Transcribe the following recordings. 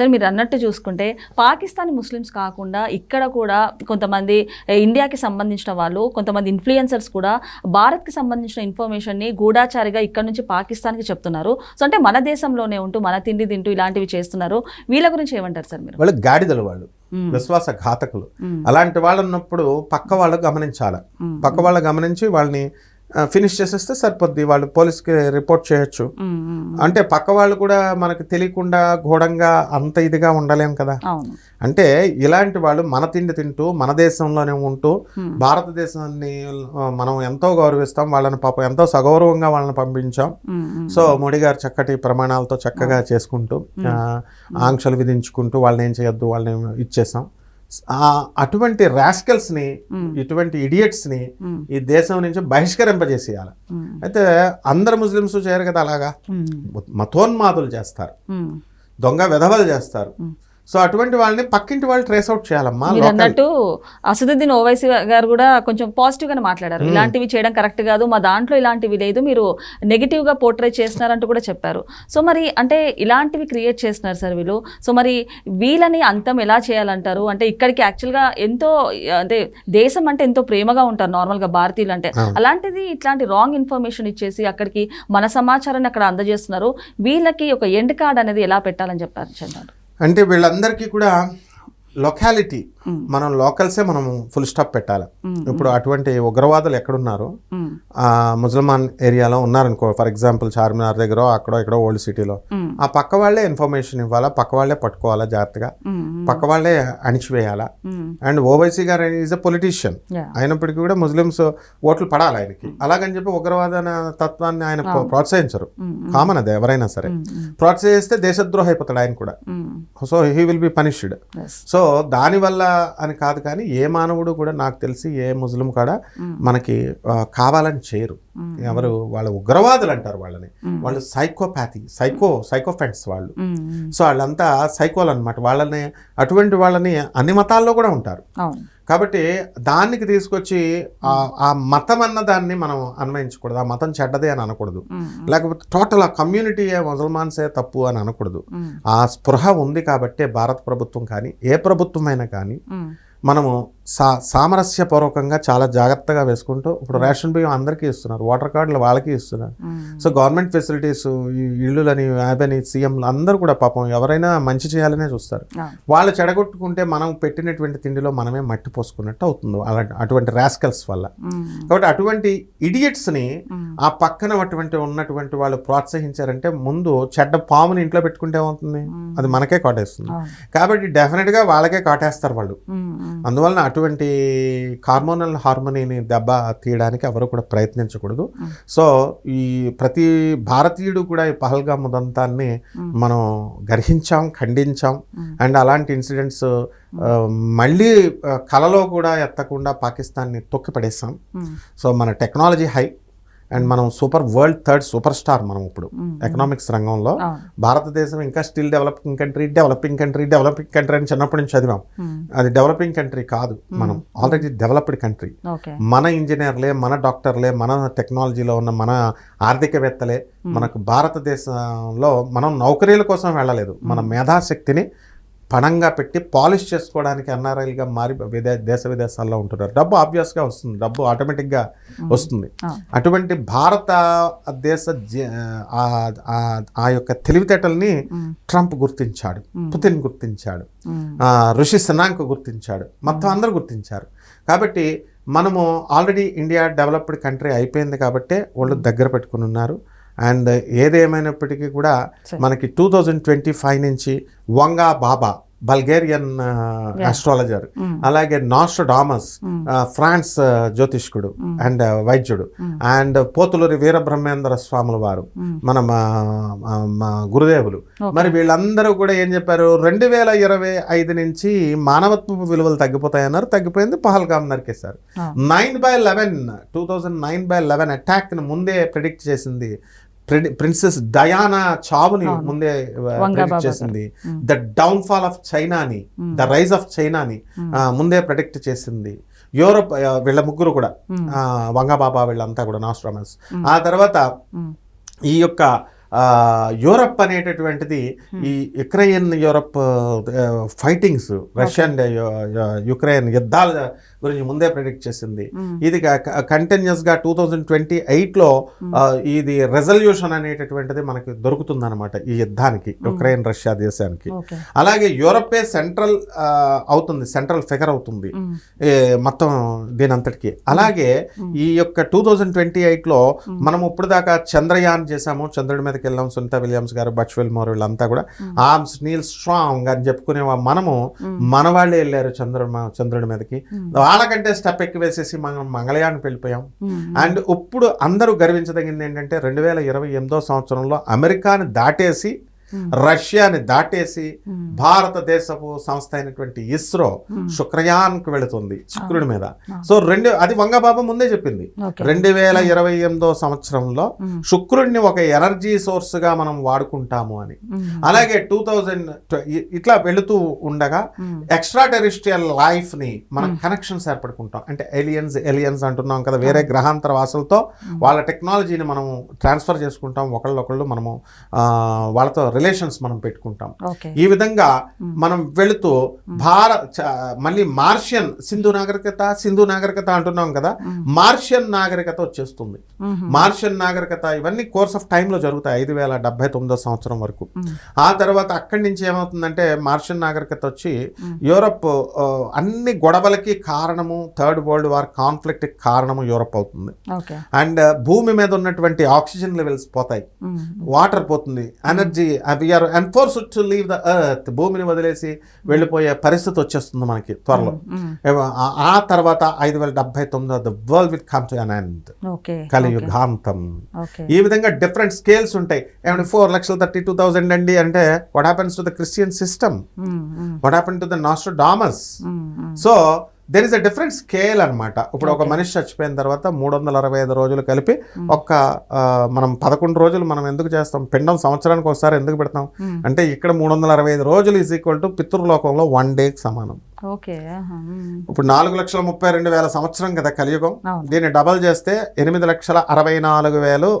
సరే మీరు అన్నట్టు చూసుకుంటే పాకిస్తానీ ముస్లిమ్స్ కాకుండా ఇక్కడ కూడా కొంతమంది ఇండియాకి సంబంధించిన వాళ్ళు కొంతమంది ఇన్ఫ్లుయెన్సర్స్ కూడా భారత్కి సంబంధించిన ఇన్ఫర్మేషన్ని గూఢాచారిగా ఇక్కడ నుంచి పాకిస్తాన్కి చెప్తున్నారు సో అంటే మన దేశంలోనే ఉంటూ మన తిండి తింటూ ఇలాంటివి చేస్తున్నారు వీళ్ళ గురించి ఏమంటారు సార్ మీరు వాళ్ళు గాడిదలు వాళ్ళు. విశ్వాస ఘాతకులు. అలాంటి వాళ్ళు ఉన్నప్పుడు పక్క వాళ్ళు గమనించాలి. పక్క వాళ్ళు గమనించి వాళ్ళని ఫినిష్ చేసేస్తే సరిపోద్ది. వాళ్ళు పోలీస్కి రిపోర్ట్ చేయొచ్చు. అంటే పక్క వాళ్ళు కూడా మనకు తెలియకుండా ఘోరంగా అంత ఇదిగా ఉండలేం కదా. అంటే ఇలాంటి వాళ్ళు మన తిండి తింటూ మన దేశంలోనే ఉంటూ. భారతదేశాన్ని మనం ఎంతో గౌరవిస్తాం వాళ్ళని పాపం ఎంతో సగౌరవంగా వాళ్ళని పంపించాం. సో మోడీ గారు చక్కటి ప్రమాణాలతో చక్కగా చేసుకుంటూ ఆంక్షలు విధించుకుంటూ వాళ్ళని ఏం చేయొద్దు వాళ్ళని ఇచ్చేసాం. అటువంటి రాస్కల్స్ని. ఇటువంటి ఇడియట్స్ని. ఈ దేశం నుంచి బహిష్కరింపజేసేయాలి. అయితే అందరు ముస్లిమ్స్ చేయరు కదా అలాగా. మతోన్మాదులు చేస్తారు. దొంగ విధవలు చేస్తారు. సో అటువంటి వాళ్ళని పక్కింటి వాళ్ళు ట్రేస్ అవుట్ చేయాలమ్మా మీరు అన్నట్టు అసదుద్దీన్ ఓవైసీ గారు కూడా కొంచెం పాజిటివ్ గానే మాట్లాడారు. ఇలాంటివి చేయడం కరెక్ట్ కాదు మా దాంట్లో ఇలాంటివి లేదు మీరు నెగిటివ్గా పోర్ట్రేట్ చేస్తున్నారంటూ కూడా చెప్పారు. సో మరి అంటే ఇలాంటివి క్రియేట్ చేస్తున్నారు సార్ వీళ్ళు. సో మరి వీళ్ళని అంతం ఎలా చేయాలంటారు? అంటే ఇక్కడికి యాక్చువల్గా ఎంతో అంటే దేశం అంటే ఎంతో ప్రేమగా ఉంటారు నార్మల్గా భారతీయులు అంటే. అలాంటిది ఇట్లాంటి రాంగ్ ఇన్ఫర్మేషన్ ఇచ్చేసి అక్కడికి మన సమాచారాన్ని అక్కడ అందజేస్తున్నారు. వీళ్ళకి ఒక ఎండ్ కార్డ్ అనేది ఎలా పెట్టాలని చెప్పారు చంద్ర అంటే వీళ్ళందరికీ కూడా లొకాలిటీ మనం లోకల్సే మనం ఫుల్ స్టాప్ పెట్టాలి. ఇప్పుడు అటువంటి ఉగ్రవాదులు ఎక్కడున్నారో. ఆ ముసల్మాన్ ఏరియాలో ఉన్నారనుకో ఫర్ ఎగ్జాంపుల్ చార్మినార్ దగ్గర అక్కడో ఇక్కడో ఓల్డ్ సిటీలో. ఆ పక్క వాళ్ళే ఇన్ఫర్మేషన్ ఇవ్వాలా పక్క వాళ్ళే పట్టుకోవాలా జాగ్రత్తగా. పక్క వాళ్ళే అణిచివేయాలా. అండ్ ఓవైసీ గారు ఈజ్ అ పొలిటీషియన్. అయినప్పటికీ కూడా ముస్లిమ్స్ ఓట్లు పడాలి ఆయనకి అలాగని చెప్పి ఉగ్రవాద తత్వాన్ని ఆయన ప్ర- ప్రోత్సహించరు. కామన్ అది ఎవరైనా సరే. ప్రోత్సహిస్తే దేశద్రోహ అయిపోతాడు ఆయన కూడా. So he will be punished. So దానివల్ల అని కాదు కానీ ఏ మానవుడు కూడా నాకు తెలిసి ఏ ముస్లిం కూడా. మనకి కావాలని చేయరు. ఎవరు వాళ్ళ ఉగ్రవాదులు అంటారు వాళ్ళని. వాళ్ళు సైకోపాథీ సైకో సైకోఫెంట్స్ వాళ్ళు. సో వాళ్ళంతా సైకోలు అనమాట వాళ్ళని అటువంటి వాళ్ళని అన్ని మతాల్లో కూడా ఉంటారు కాబట్టి దానికి తీసుకొచ్చి ఆ మతం అన్న దాన్ని మనం అన్వయించకూడదు ఆ మతం చెడ్డదే అని అనకూడదు. లేకపోతే టోటల్ ఆ కమ్యూనిటీయే ముసల్మాన్సే తప్పు అని అనకూడదు. ఆ స్పృహ ఉంది కాబట్టే భారత ప్రభుత్వం కానీ ఏ ప్రభుత్వమైనా కానీ. మనము సా సామరస్యపూర్వకంగా చాలా జాగ్రత్తగా వేసుకుంటూ ఇప్పుడు రేషన్ బియ్యం అందరికీ ఇస్తున్నారు వాటర్ కార్డులు వాళ్ళకి ఇస్తున్నారు మ్మ్. సో గవర్నమెంట్ ఫెసిలిటీస్ ఈ ఇళ్ళులని యాభని సీఎంలు అందరూ కూడా పాపం ఎవరైనా మంచి చేయాలనే చూస్తారు. వాళ్ళు చెడగొట్టుకుంటే మనం పెట్టినటువంటి తిండిలో మనమే మట్టి పోసుకున్నట్టు అవుతుంది అలా అటువంటి రాస్కల్స్ వల్ల మ్మ్. కాబట్టి అటువంటి ఇడియట్స్ని. ఆ పక్కన అటువంటి ఉన్నటువంటి వాళ్ళు ప్రోత్సహించారంటే ముందు చెడ్డ పాముని ఇంట్లో పెట్టుకుంటే ఏమవుతుంది అది మనకే కాటేస్తుంది. కాబట్టి డెఫినెట్గా వాళ్ళకే కాటేస్తారు వాళ్ళు మ్మ్. మ్మ్. అటువంటి హార్మోనల్ హార్మోనీని దెబ్బ తీయడానికి ఎవరు కూడా ప్రయత్నించకూడదు. సో ఈ ప్రతి భారతీయుడు కూడా ఈ పహల్గామ్ ఉదంతాన్ని మ్మ్. మనం గర్హించాం ఖండించాం. అండ్ అలాంటి ఇన్సిడెంట్స్ మళ్ళీ కలలో కూడా ఎత్తకుండా పాకిస్తాన్ని తొక్కి పడేసాం మ్మ్. సో మన టెక్నాలజీ హై అండ్ మనం super world third super star మనం ఇప్పుడు. ఎకనామిక్స్ రంగంలో. భారతదేశం ఇంకా still developing country developing country developing country అని చిన్నప్పటి నుంచి చదివాం. అది డెవలపింగ్ కంట్రీ కాదు మనం. ఆల్రెడీ డెవలప్డ్ కంట్రీ మన ఇంజనీర్లే మన డాక్టర్లే మన టెక్నాలజీలో ఉన్న మన ఆర్థికవేత్తలే మనకు భారతదేశంలో మనం నౌకరీల కోసం వెళ్ళలేదు. మన మేధాశక్తిని పణంగా పెట్టి పాలిష్ చేసుకోవడానికి ఎన్ఆర్ఐలుగా మారి విదే దేశ విదేశాల్లో ఉంటున్నారు. డబ్బు ఆబ్వియస్గా వస్తుంది. డబ్బు ఆటోమేటిక్గా వస్తుంది. అటువంటి భారత దేశ ఆ- యొక్క తెలివితేటల్ని. ట్రంప్ గుర్తించాడు. పుతిన్ గుర్తించాడు. ఋషి సనాంక్ గుర్తించాడు. మొత్తం అందరూ గుర్తించారు. కాబట్టి మనము ఆల్రెడీ ఇండియా డెవలప్డ్ కంట్రీ అయిపోయింది కాబట్టే వాళ్ళు దగ్గర పెట్టుకుని ఉన్నారు. అండ్ ఏదేమైనప్పటికీ కూడా. మనకి టూ థౌజండ్ ట్వంటీ ఫైవ్ నుంచి వంగా బాబా బల్గేరియన్ ఆస్ట్రాలజర్ మ్మ్. అలాగే నాస్ట్రడామస్ మ్మ్. ఫ్రాన్స్ జ్యోతిష్కుడు అండ్ వైద్యుడు. అండ్ పోతులూరి వీరబ్రహ్మేంద్ర స్వాముల వారు. మన గురుదేవులు. మరి వీళ్ళందరూ కూడా ఏం చెప్పారు రెండు వేల ఇరవై ఐదు నుంచి మానవత్వపు విలువలు తగ్గిపోతాయన్నారు తగ్గిపోయింది పహల్గామ్ నరికేశారు ఆ. Nine by eleven two thousand nine by eleven అటాక్ని ముందే ప్రిడిక్ట్ చేసింది ప్రిన్సెస్ డయానా చావుని. ముందే ప్రిడిక్ట్ చేసింది. ద డౌన్ ఫాల్ ఆఫ్ చైనాని. ద రైజ్ ఆఫ్ చైనాని ముందే ప్రిడిక్ట్ చేసింది యూరోప్ వీళ్ళ ముగ్గురు కూడా వంగబాబా వీళ్ళంతా కూడా నాస్ట్రామస్. ఆ తర్వాత. ఈ యొక్క యూరప్ అనేటటువంటిది ఈ Ukraine Europe fightings Russia and you- యు- యుక్రెయిన్ యుద్ధాల గురించి ముందే ప్రిడిక్ట్ చేసింది. ఇది కంటిన్యూస్గా టూ థౌజండ్ ట్వంటీ ఎయిట్లో ఇది రెజల్యూషన్ అనేటటువంటిది మనకి దొరుకుతుంది అనమాట ఈ యుద్ధానికి యుక్రెయిన్ రష్యా దేశానికి. అలాగే యూరపే సెంట్రల్ అవుతుంది సెంట్రల్ ఫిగర్ అవుతుంది. మొత్తం దీని అంతటికి అలాగే ఈ యొక్క టూ థౌజండ్ ట్వంటీ ఎయిట్లో మనం ఇప్పుడు దాకా చంద్రయాన్ చేసాము చంద్రుడి మీదకి వెళ్ళాం సునీత విలియమ్స్ గారు బచ్వెల్ మోర్ వీళ్ళంతా కూడా. ఆర్మ్స్ నీల్ స్ట్రాంగ్ అని చెప్పుకునే మనము. మన వాళ్ళే వెళ్ళారు చంద్రుడు చంద్రుడి మీదకి. వాళ్ళకంటే స్టెప్ ఎక్కువ వేసేసి మనం మంగళయానికి వెళ్ళిపోయాం. అండ్ ఇప్పుడు అందరూ గర్వించదగింది ఏంటంటే రెండు వేల ఇరవై ఎనిమిదో సంవత్సరంలో అమెరికాని దాటేసి రష్యాని దాటేసి భారతదేశపు సంస్థ అయినటువంటి ఇస్రో శుక్రయాన్కి వెళుతుంది శుక్రుడి మీద. సో రెండు అది వంగబాబు ముందే చెప్పింది. రెండు వేల ఇరవై ఎనిమిదో సంవత్సరంలో శుక్రుడిని ఒక ఎనర్జీ సోర్స్గా మనం వాడుకుంటాము అని. అలాగే టూ థౌజండ్ ఇట్లా వెళుతూ ఉండగా ఎక్స్ట్రా టెరిస్ట్రియల్ లైఫ్ని మనం కనెక్షన్స్ ఏర్పడుకుంటాం. అంటే ఎలియన్స్ ఎలియన్స్ అంటున్నాం కదా వేరే గ్రహాంతర వాసులతో వాళ్ళ టెక్నాలజీని మనం ట్రాన్స్ఫర్ చేసుకుంటాం. ఒకళ్ళొకళ్ళు మనము వాళ్ళతో రిలేషన్స్ మనం పెట్టుకుంటాం. ఈ విధంగా మనం వెళుతూ భారత్ మళ్ళీ మార్షియన్ సింధు నాగరికత సింధు నాగరికత అంటున్నాం కదా మార్షియన్ నాగరికత వచ్చేస్తుంది. మార్షియన్ నాగరికత ఇవన్నీ కోర్స్ ఆఫ్ టైంలో జరుగుతాయి ఐదు వేల డెబ్బై తొమ్మిదో సంవత్సరం వరకు. ఆ తర్వాత అక్కడి నుంచి ఏమవుతుందంటే మార్షియన్ నాగరికత వచ్చి యూరప్ అన్ని గొడవలకి కారణము థర్డ్ వరల్డ్ వార్ కాన్ఫ్లిక్ట్ కారణము యూరప్ అవుతుంది. అండ్ భూమి మీద ఉన్నటువంటి ఆక్సిజన్ లెవెల్స్ పోతాయి. వాటర్ పోతుంది energy we are enforce to leave the earth భూమిని వదిలేసి వెళ్ళిపోయే పరిస్థితి వచ్చేస్తుంది మనకి త్వరలో. ఏవ- ఆ- ఆ తర్వాత ఐదు వేల డెబ్బై తొమ్మిది the world will come to an end కలియుగాంతం. ఈ విధంగా డిఫరెంట్ స్కేల్స్ ఉంటాయి. ఏమంటే ఫోర్ లక్షల థర్టీ టూ థౌసండ్ అండి అంటే what happens to the Christian system what happen to the Nostradamus so there is a different scale అన్నమాట. ఇప్పుడు ఒక మనిషి చచ్చిపోయిన తర్వాత మూడు వందల అరవై ఐదు రోజులు కలిపి ఒక్క ఆ, మనం పదకొండు రోజులు మనం ఎందుకు చేస్తాం? పిండం సంవత్సరానికి ఒకసారి ఎందుకు పెడతాం? అంటే ఇక్కడ మూడు వందల అరవై ఐదు రోజులు ఈజ్ ఈక్వల్ టు పితృలోకంలో వన్ డేకి సమానం. ఓకే ఇప్పుడు నాలుగు లక్షల ముప్పై రెండు వేల సంవత్సరం కదా కలియుగం. దీన్ని డబల్ చేస్తే ఎనిమిది లక్షల అరవై నాలుగు వేలు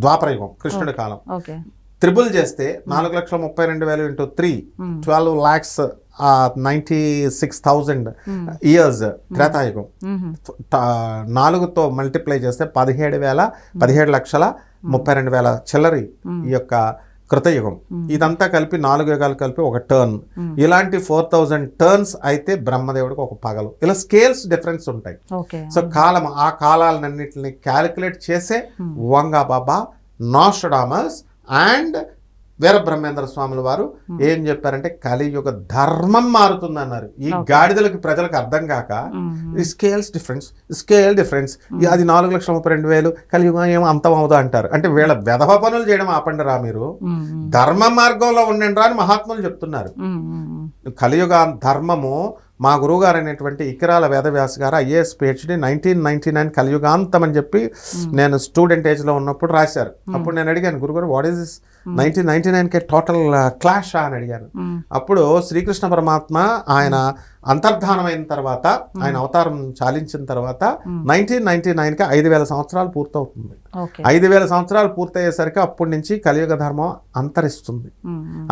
ద్వాపరయుగం కృష్ణుడి కాలం. త్రిబుల్ చేస్తే నాలుగు లక్షల ముప్పై రెండు వేలు into three twelve lakhs ninety six thousand years Treta Yuga. త- నాలుగుతో మల్టిప్లై చేస్తే పదిహేడు వేల పదిహేడు లక్షల ముప్పై రెండు వేల చిల్లరి ఈ యొక్క కృతయుగం. ఇదంతా కలిపి నాలుగు యుగాలు కలిపి ఒక టర్న్ ఇలాంటి ఫోర్ థౌజండ్ టర్న్స్ అయితే బ్రహ్మదేవుడికి ఒక పగలు. ఇలా స్కేల్స్ డిఫరెన్స్ ఉంటాయి. సో కాలం ఆ కాలాలన్నింటిని క్యాలిక్యులేట్ చేసే Vanga Baba Nostradamus and Veera Brahmendra స్వాముల వారు ఏం చెప్పారంటే కలియుగ ధర్మం మారుతుందన్నారు. ఈ గాడిదలకి ప్రజలకు అర్థం కాక ఈ స్కేల్స్ డిఫరెన్స్ స్కేల్ డిఫరెన్స్ అది నాలుగు లక్షల ముప్పై రెండు వేలు కలియుగం ఏమో అంతం అవుదా అంటారు. అంటే వీళ్ళ వెధవ పనులు చేయడం ఆపండి రా మీరు. ధర్మ మార్గంలో ఉండండి రా అని మహాత్ములు చెప్తున్నారు. కలియుగ ధర్మము మా గురువుగారు అయినటువంటి Ekkirala Vedavyas garu IAS PhD nineteen ninety nine కలియుగాంతం అని చెప్పి నేను స్టూడెంట్ ఏజ్లో ఉన్నప్పుడు రాశారు. అప్పుడు నేను అడిగాను గురుగారు what is this nineteen ninety నైన్కే total clash అని అడిగాను అప్పుడు శ్రీకృష్ణ పరమాత్మ ఆయన అంతర్ధానమైన తర్వాత ఆయన అవతారం చాలించిన తర్వాత నైన్టీన్ నైన్టీ నైన్కి ఐదు వేల సంవత్సరాలు పూర్తవుతుంది. ఐదు వేల సంవత్సరాలు పూర్తయ్యేసరికి అప్పటి నుంచి కలియుగ ధర్మం అంతరిస్తుంది.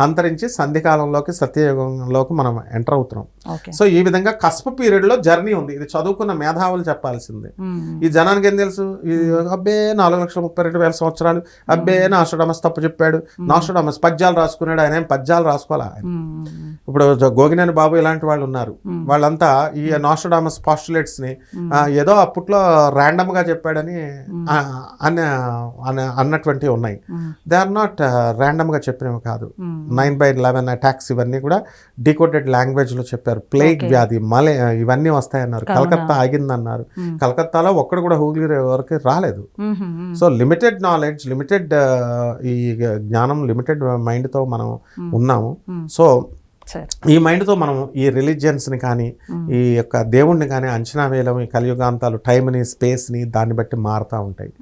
అంతరించి సంధికాలంలోకి సత్యయుగంలోకి మనం ఎంటర్ అవుతున్నాం. సో ఈ విధంగా కస్ప పీరియడ్లో జర్నీ ఉంది. ఇది చదువుకున్న మేధావులు చెప్పాల్సిందే. ఈ జనానికి ఏం తెలుసు? అబ్బే నాలుగు లక్షల ముప్పై రెండు వేల సంవత్సరాలు. అబ్బే నాస్టోడమస్ తప్పు చెప్పాడు. నాస్టోడమస్ పద్యాలు రాసుకున్నాడు. ఆయన ఏం పద్యాలు రాసుకోవాలా? ఇప్పుడు గోగినేని బాబు ఇలాంటి వాళ్ళు ఉన్నారు. వాళ్ళంతా ఈ నాస్టోడామస్ పాస్టులేట్స్ని ఏదో అప్పట్లో ర్యాండమ్గా చెప్పాడని ఆ, అన్న అన్న- అన్నటువంటివి ఉన్నాయి దే ఆర్ నాట్ ర్యాండమ్గా చెప్పినవి కాదు. నైన్ బై లెవెన్ అటాక్స్ ఇవన్నీ కూడా డికోడెడ్ లాంగ్వేజ్లో చెప్పారు. ప్లేగ్ వ్యాధి మలే ఇవన్నీ వస్తాయన్నారు. కలకత్తా ఆగిందన్నారు. కలకత్తాలో ఒక్కడు కూడా హూగ్లీ వరకు రాలేదు. సో లిమిటెడ్ నాలెడ్జ్ లిమిటెడ్ ఈ జ్ఞానం లిమిటెడ్ మైండ్తో మనం ఉన్నాము. సో ఈ మైండ్తో మనం ఈ రిలీజియన్స్ని కానీ ఈ యొక్క దేవుణ్ణి కానీ అంచనా వేయలేము. ఈ కలియుగాంతాలు టైంని స్పేస్ని దాన్ని బట్టి మారుతూ ఉంటాయి.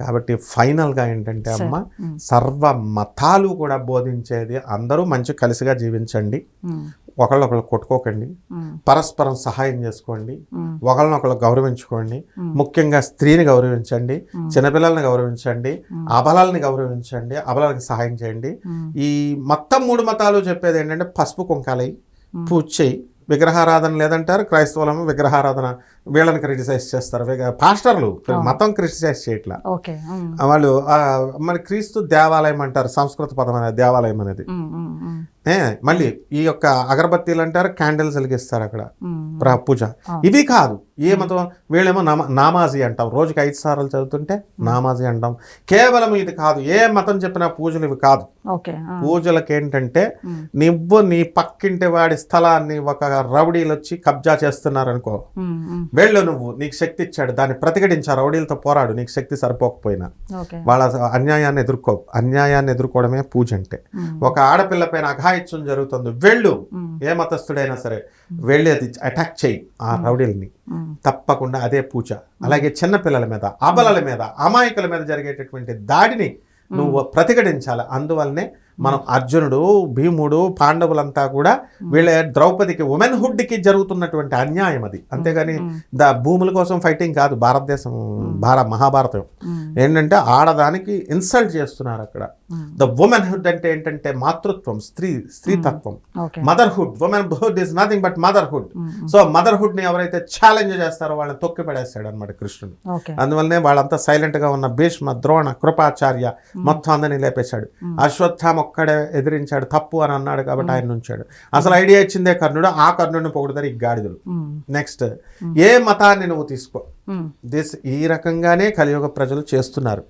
కాబట్టి ఫైనల్గా ఏంటంటే అమ్మ సర్వ మతాలు కూడా బోధించేది అందరూ మంచి కలిసిగా జీవించండి. ఒకళ్ళొకళ్ళు కొట్టుకోకండి. పరస్పరం సహాయం చేసుకోండి. ఒకళ్ళనొకళ్ళు గౌరవించుకోండి. ముఖ్యంగా స్త్రీని గౌరవించండి. చిన్నపిల్లల్ని గౌరవించండి. అబలాల్ని గౌరవించండి. అబలాలకు సహాయం చేయండి. ఈ మొత్తం మూడు మతాలు చెప్పేది ఏంటంటే పసుపు కుంకాలై. పూజ చేయి విగ్రహారాధన లేదంటారు క్రైస్తవులము విగ్రహారాధన వీళ్ళని క్రిటిసైజ్ చేస్తారు. పాస్టర్లు మతం క్రిటిసైజ్ చేయట్లా. వాళ్ళు మరి క్రీస్తు దేవాలయం అంటారు సంస్కృత పదం అనేది దేవాలయం అనేది. మళ్ళీ ఈ యొక్క అగరబత్తీలు అంటారు క్యాండిల్స్ వెలిగిస్తారు అక్కడ. పూజ. ఇవి కాదు. ఏ మతం? వీళ్ళేమో నామ నామాజీ అంటాం. రోజుకి ఐదు సార్లు చదువుతుంటే నామాజీ అంటాం. కేవలం ఇది కాదు. ఏ మతం చెప్పినా పూజలు ఇవి కాదు. పూజలకు ఏంటంటే నువ్వు నీ పక్కింటి వాడి స్థలాన్ని ఒక రౌడీలు వచ్చి కబ్జా చేస్తున్నారు అనుకో వెళ్ళు నువ్వు నీకు శక్తి ఇచ్చాడు దాన్ని ప్రతిఘటించా రౌడీలతో పోరాడు నీకు శక్తి సరిపోకపోయినా. వాళ్ళ అన్యాయాన్ని ఎదుర్కో అన్యాయాన్ని ఎదుర్కోవడమే పూజ అంటే. ఒక ఆడపిల్ల పైన అఘాయిత్యం జరుగుతుంది వెళ్ళు. ఏ మతస్థుడైనా సరే వెళ్ళి అది అటాక్ చేయి ఆ రౌడీల్ని. తప్పకుండా అదే పూజ. అలాగే చిన్న పిల్లల మీద అబలల మీద అమాయకుల మీద జరిగేటటువంటి దాడిని నువ్వు ప్రతిఘటించాలి. అందువల్లనే మనం అర్జునుడు భీముడు పాండవులంతా కూడా వీళ్ళ ద్రౌపదికి ఉమెన్ హుడ్కి జరుగుతున్నటువంటి అన్యాయం అది. అంతేగాని ద భూముల కోసం ఫైటింగ్ కాదు భారతదేశం భార మహాభారతం. ఏంటంటే ఆడదానికి ఇన్సల్ట్ చేస్తున్నారు అక్కడ. ద ఉమెన్ హుడ్ అంటే ఏంటంటే మాతృత్వం స్త్రీ స్త్రీతత్వం. Motherhood womanhood is nothing but motherhood. So మదర్హుడ్ని ఎవరైతే ఛాలెంజ్ చేస్తారో వాళ్ళని తొక్కి పడేస్తాడు అనమాట కృష్ణుడు అందువల్లనే వాళ్ళంతా సైలెంట్గా ఉన్న భీష్మ ద్రోణ కృపాచార్య మొత్తం అందరినీ లేపేశాడు. అశ్వత్థామ ఒక్కడే ఎదిరించాడు తప్పు అని అన్నాడు కాబట్టి ఆయన ఉంచాడు అసలు ఐడియా ఇచ్చిందే కర్ణుడు ఆ కర్ణుడిని పొగుడుతారు ఈ గాడిదలు. నెక్స్ట్ ఏ మతాన్ని నువ్వు తీసుకో? దిస్ ఈ రకంగానే కలియుగ ప్రజలు చేస్తున్నారు.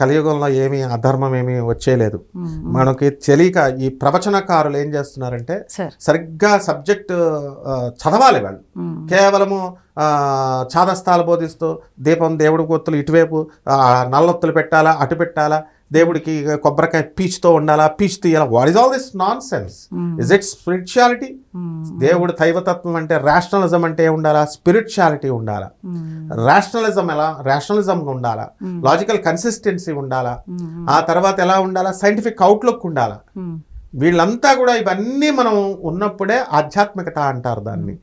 కలియుగంలో ఏమీ అధర్మం ఏమీ వచ్చేలేదు ఉమ్, మనకి తెలియక ఈ ప్రవచనకారులు ఏం చేస్తున్నారంటే సార్ సరిగ్గా సబ్జెక్ట్ చదవాలి వాళ్ళు. కేవలము చాదస్తాలు బోధిస్తూ దీపం దేవుడి కొత్తులు ఇటువైపు నల్లొత్తులు పెట్టాలా అటు పెట్టాలా దేవుడికి కొబ్బరికాయ పీచుతో ఉండాలా? పీచు తీయాలా? What is all this nonsense is it spirituality దేవుడు దైవతత్వం అంటే రేషనలిజం అంటే ఉండాలా? స్పిరిచువాలిటీ ఉండాలా? రేషనలిజం ఎలా? రేషనలిజం ఉండాలా? Hmm. లాజికల్ కన్సిస్టెన్సీ ఉండాలా? ఉమ్, ఆ తర్వాత ఎలా ఉండాలా? సైంటిఫిక్ అవుట్లుక్ ఉండాలా? వీళ్ళంతా కూడా ఇవన్నీ మనం ఉన్నప్పుడే ఆధ్యాత్మికత అంటారు దాన్ని.